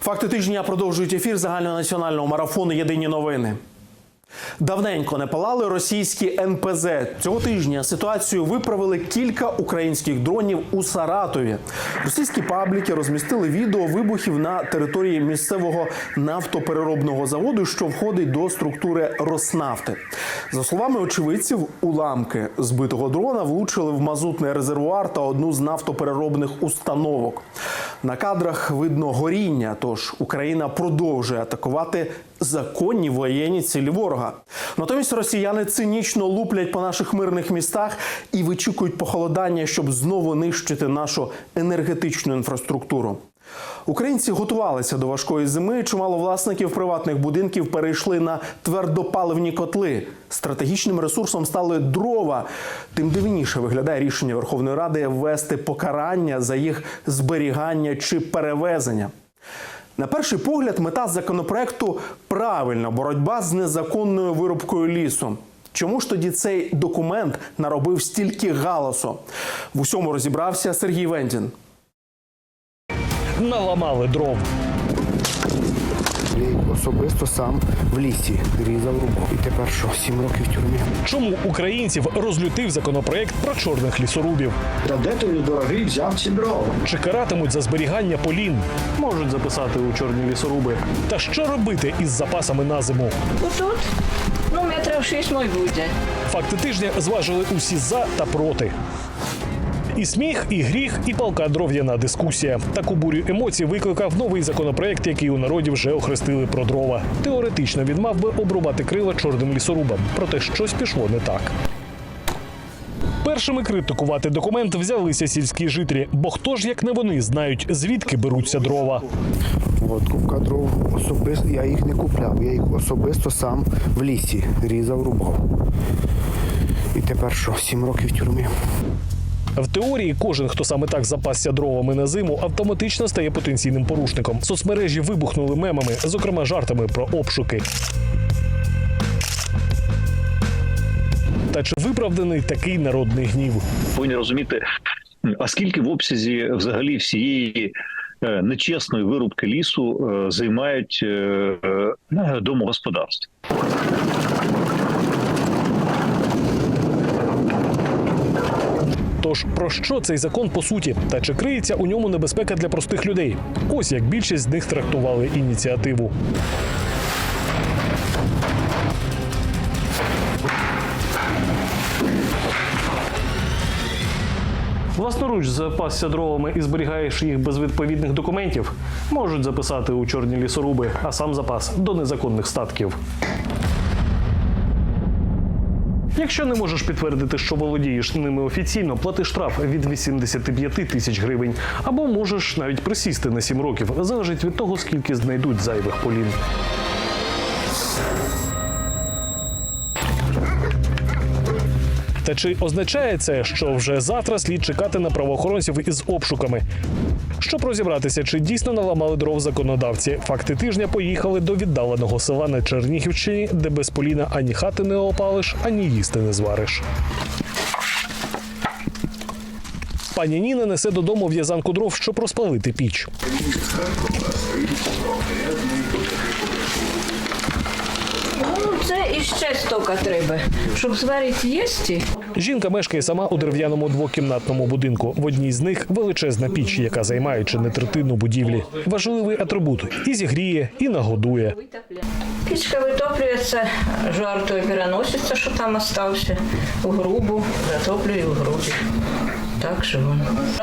Факти тижня продовжують ефір загальнонаціонального марафону Єдині новини. Давненько не палали російські НПЗ. Цього тижня ситуацію виправили кілька українських дронів у Саратові. Російські пабліки розмістили відео вибухів на території місцевого нафтопереробного заводу, що входить до структури Роснафти. За словами очевидців, уламки збитого дрона влучили в мазутний резервуар та одну з нафтопереробних установок. На кадрах видно горіння, тож Україна продовжує атакувати законні воєнні цілі ворога. Натомість росіяни цинічно луплять по наших мирних містах і вичікують похолодання, щоб знову нищити нашу енергетичну інфраструктуру. Українці готувалися до важкої зими. Чимало власників приватних будинків перейшли на твердопаливні котли. Стратегічним ресурсом стали дрова. Тим дивніше виглядає рішення Верховної Ради ввести покарання за їх зберігання чи перевезення. На перший погляд, мета законопроекту правильна боротьба з незаконною вирубкою лісу. Чому ж тоді цей документ наробив стільки галасу? В усьому розібрався Сергій Вендін. наламали дров. Я їх особисто сам в лісі різав рубав. І тепер що, сім років в тюрмі. Чому українців розлютив законопроект про чорних лісорубів? Та де тобі дорогий взяв ці дрова? Чи каратимуть за зберігання полін? Можуть записати у чорні лісоруби. Та що робити із запасами на зиму? Отут, ну, метрів шість мой буде. Факти тижня зважили усі за та проти. І сміх, і гріх, і палка дров'яна дискусія. Таку бурю емоцій викликав новий законопроект, який у народі вже охрестили про дрова. Теоретично він мав би обрубати крила чорним лісорубам, проте щось пішло не так. Першими критикувати документ взялися сільські жителі, бо хто ж як не вони знають, звідки беруться дрова. От купка дров особисто, я їх не купляв, я їх особисто сам в лісі різав рубав. І тепер що, сім років тюрмі. В теорії кожен, хто саме так запасся дровами на зиму, автоматично стає потенційним порушником. Соцмережі вибухнули мемами, зокрема жартами про обшуки. Та чи виправданий такий народний гнів? повинні розуміти, а скільки в обсязі взагалі всієї е, нечесної вирубки лісу е, займають е, домогосподарства. Тож про що цей закон по суті? Та чи криється у ньому небезпека для простих людей? Ось як більшість з них трактували ініціативу. Власноруч запасся дровами і зберігаєш їх без відповідних документів, можуть записати у чорні лісоруби, а сам запас до незаконних статків. Якщо не можеш підтвердити, що володієш ними офіційно, плати штраф від 85 тисяч гривень. Або можеш навіть присісти на 7 років. Залежить від того, скільки знайдуть зайвих полін. Та чи означає це, що вже завтра слід чекати на правоохоронців із обшуками? Щоб розібратися, чи дійсно наламали дров законодавці, факти тижня поїхали до віддаленого села на Чернігівщині, де без поліна ані хати не опалиш, ані їсти не звариш. Пані Ніна несе додому в'язанку дров, щоб розпалити піч. Ну, це іще стока треба, щоб зварити їсти. Жінка мешкає сама у дерев'яному двокімнатному будинку. В одній з них величезна піч, яка займає чи не третину будівлі. Важливий атрибут і зігріє, і нагодує. Пічка витоплюється, жар той переноситься, що там остався, у грубу, затоплює у грубі. Так живу.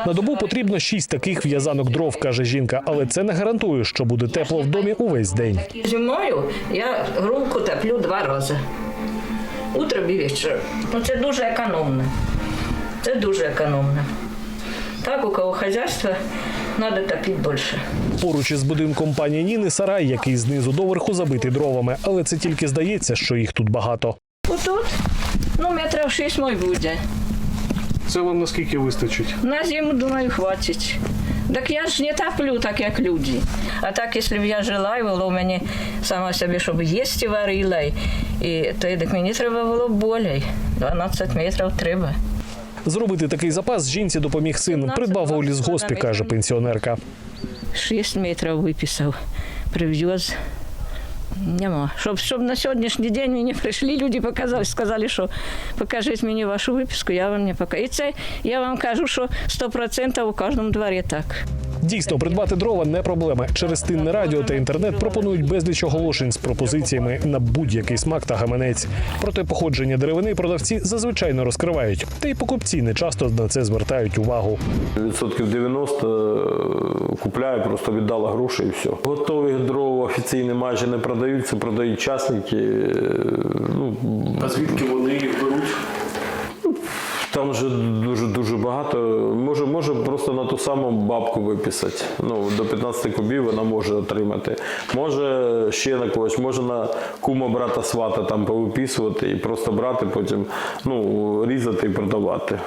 На добу потрібно шість таких в'язанок дров, каже жінка, але це не гарантує, що буде тепло в домі увесь день. Зимою я грубку топлю два рази. Утром і вечором. Ну, це дуже економно. Це дуже економно. Так, у кого хазяйство, треба топити більше. Поруч із будинком пані Ніни сарай, який знизу доверху забитий дровами, але це тільки здається, що їх тут багато. Отут, ну, метрів шість мой буде. Це вам наскільки вистачить? На зиму, думаю, хватить. Так я ж не топлю, так як люди. А так, якщо б я жила і було в мене сама собі, щоб їсти варила, і, то так мені треба було болей. 12 метрів треба. Зробити такий запас жінці допоміг син. Придбав у лісгоспі, каже пенсіонерка. 6 метрів виписав, привез. Нема. Щоб, щоб на сьогоднішній день мені прийшли, люди показали, сказали, що покажіть мені вашу виписку, я вам не покажу. І це я вам кажу, що 100% у кожному дворі так. Дійсно, придбати дрова не проблема. Через стинне радіо та інтернет пропонують безліч оголошень з пропозиціями на будь-який смак та гаманець. Проте походження деревини продавці зазвичай не розкривають, та й покупці не часто на це звертають увагу. Відсотків 90 е, купляю, просто віддала гроші і все. Готові дрова офіційні майже не продають, це продають частники. е, Ну, А звідки вони їх беруть? там вже дуже дуже багато. Може, може просто на ту саму бабку виписати. Ну, до 15 кубів вона може отримати. Може ще на когось, може на кума брата свата там повиписувати і просто брати, потім ну, різати і продавати.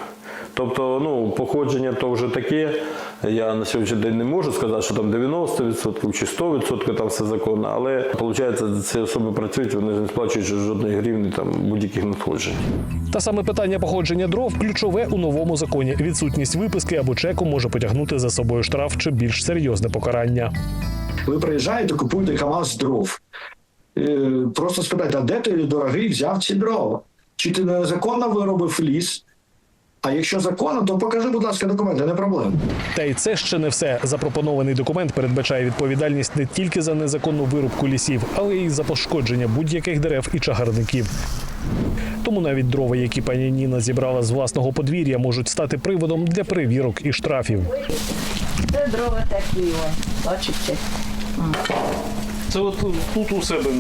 Тобто, ну, походження то вже таке. Я на сьогоднішній день не можу сказати, що там 90% чи 100% там все законно, але виходить, ці особи працюють, вони не сплачують жодної гривні там будь-яких надходжень. Та саме питання походження дров ключове у новому законі. Відсутність виписки або чеку може потягнути за собою штраф чи більш серйозне покарання. Ви приїжджаєте, купуєте КАМАЗ дров. Е, Просто спитайте, а де ти дорогий взяв ці дрова? Чи ти незаконно виробив ліс? А якщо законно, то покажи, будь ласка, документи, не проблема. Та й це ще не все. Запропонований документ передбачає відповідальність не тільки за незаконну вирубку лісів, але й за пошкодження будь-яких дерев і чагарників. Тому навіть дрова, які пані Ніна зібрала з власного подвір'я, можуть стати приводом для перевірок і штрафів. Це дрова такі, бачите? Це от тут у себе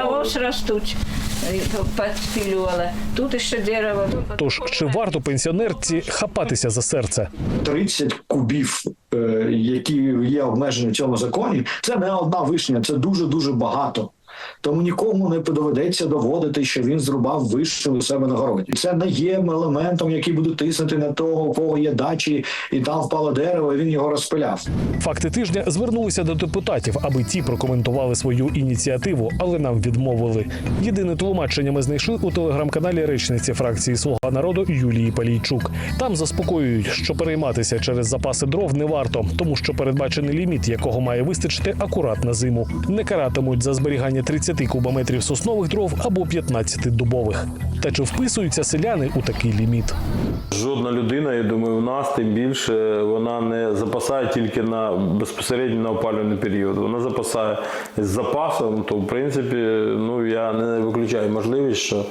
А ось ростуть. І то Тут ще дерево. Тож чи варто пенсіонерці хапатися за серце? 30 кубів, е, які є обмежені в цьому законі, це не одна вишня, це дуже дуже багато. Тому нікому не доведеться доводити, що він зрубав вишню у себе на городі. Це не є елементом, який буде тиснути на того, у кого є дачі, і там впало дерево, і він його розпиляв. Факти тижня звернулися до депутатів, аби ті прокоментували свою ініціативу, але нам відмовили. Єдине тлумачення ми знайшли у телеграм-каналі речниці фракції Слуга народу Юлії Палійчук. Там заспокоюють, що перейматися через запаси дров не варто, тому що передбачений ліміт, якого має вистачити акурат на зиму. Не каратимуть за зберігання 30 кубометрів соснових дров або 15 дубових. Та чи вписуються селяни у такий ліміт? Жодна людина, я думаю, у нас тим більше вона не запасає тільки на безпосередньо на опалювальний період. Вона запасає з запасом, то в принципі, ну я не виключаю можливість, що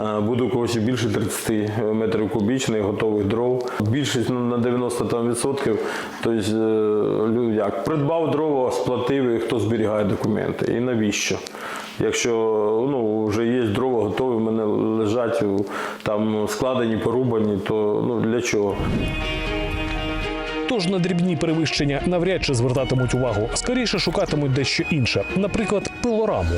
е, буде у когось більше 30 метрів кубічних готових дров. Більшість ну, на 90 там відсотків. Тобто, е, як придбав дрова, сплатив і хто зберігає документи. І навіщо? Якщо ну, вже є дрова готові, в мене лежать у- там складені, порубані, то ну, для чого? Тож на дрібні перевищення навряд чи звертатимуть увагу. Скоріше шукатимуть дещо інше, наприклад, пилораму.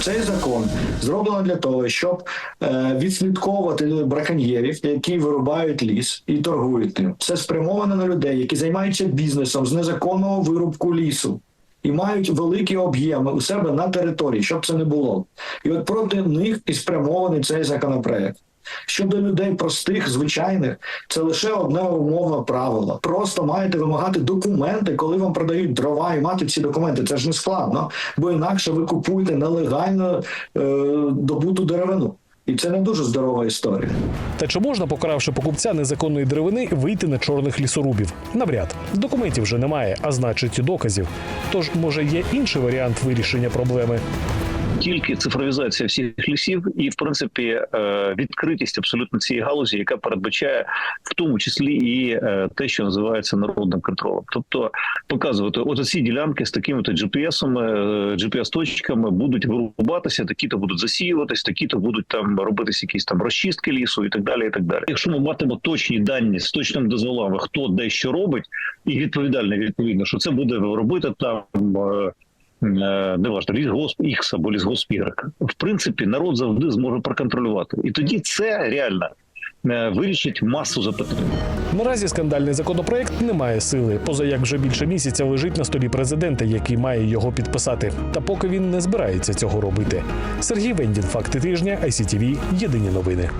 Цей закон зроблено для того, щоб е, відслідковувати браконьєрів, які вирубають ліс і торгують ним. Це спрямовано на людей, які займаються бізнесом з незаконного вирубку лісу. І мають великі об'єми у себе на території, щоб це не було. І от проти них і спрямований цей законопроект. Щодо людей простих, звичайних, це лише одне умовне правило. Просто маєте вимагати документи, коли вам продають дрова, і мати ці документи. Це ж не складно, бо інакше ви купуєте нелегально е, добуту деревину. І це не дуже здорова історія. Та чи можна, покаравши покупця незаконної деревини, вийти на чорних лісорубів? Навряд документів вже немає, а значить доказів. Тож, може, є інший варіант вирішення проблеми. Тільки цифровізація всіх лісів і, в принципі, е, відкритість абсолютно цієї галузі, яка передбачає в тому числі і е, те, що називається народним контролем. Тобто показувати, от ці ділянки з такими то GPS-ами, е, GPS-точками будуть вирубатися, такі-то будуть засіюватись, такі-то будуть там робитись якісь там розчистки лісу і так далі. І так далі. Якщо ми матимемо точні дані з точними дозволами, хто де що робить, і відповідальний відповідно, що це буде робити там. Е, неважно, лісгосп X або лісгосп Y. В принципі, народ завжди зможе проконтролювати. І тоді це реально е, вирішить масу запитань. Наразі скандальний законопроект не має сили, поза як вже більше місяця лежить на столі президента, який має його підписати. Та поки він не збирається цього робити. Сергій Вендін, факти тижня, ICTV, єдині новини.